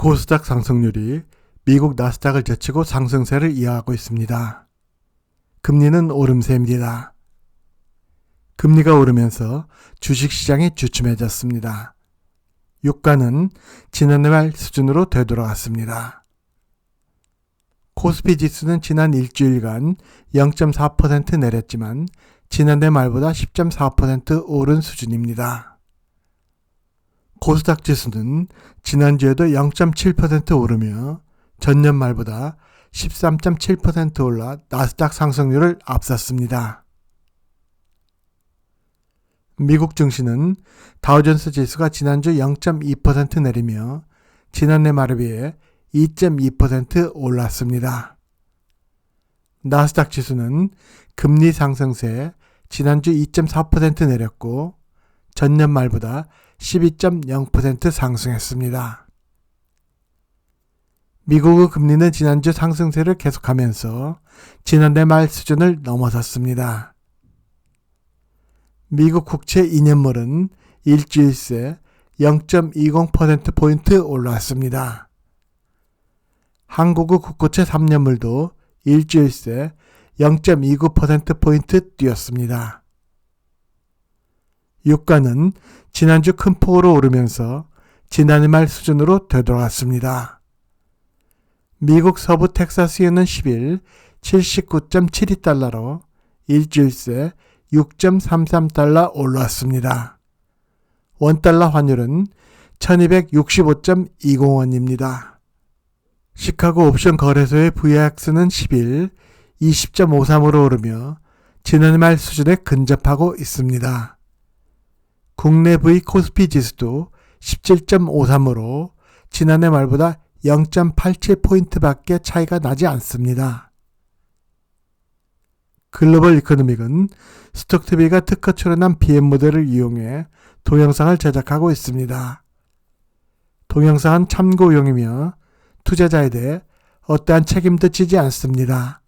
코스닥 상승률이 미국 나스닥을 제치고 상승세를 이어가고 있습니다. 금리는 오름세입니다. 금리가 오르면서 주식시장이 주춤해졌습니다. 유가는 지난해 말 수준으로 되돌아갔습니다. 코스피 지수는 지난 일주일간 0.4% 내렸지만 지난해 말보다 10.4% 오른 수준입니다. 코스닥 지수는 지난주에도 0.7% 오르며 전년 말보다 13.7% 올라 나스닥 상승률을 앞섰습니다. 미국 증시는 다우존스 지수가 지난주 0.2% 내리며 지난해 말에 비해 2.2% 올랐습니다. 나스닥 지수는 금리 상승세 지난주 2.4% 내렸고 전년 말보다 12.0% 상승했습니다. 미국의 금리는 지난주 상승세를 계속하면서 지난해 말 수준을 넘어섰습니다. 미국 국채 2년물은 일주일 새 0.20%포인트 올랐습니다. 한국의 국고채 3년물도 일주일 새 0.29%포인트 뛰었습니다. 유가는 지난주 큰 폭으로 오르면서 지난해 말 수준으로 되돌아갔습니다. 미국 서부 텍사스에는 10일 79.72달러로 일주일 새 6.33달러 올랐습니다. 원달러 환율은 1265.20원입니다. 시카고 옵션 거래소의 VX는 10일 20.53으로 오르며 지난해 말 수준에 근접하고 있습니다. 국내 V 코스피 지수도 17.53으로 지난해 말보다 0.87포인트밖에 차이가 나지 않습니다. 글로벌 이코노믹은 스톡TV가 특허 출연한 BM 모델을 이용해 동영상을 제작하고 있습니다. 동영상은 참고용이며 투자자에 대해 어떠한 책임도 지지 않습니다.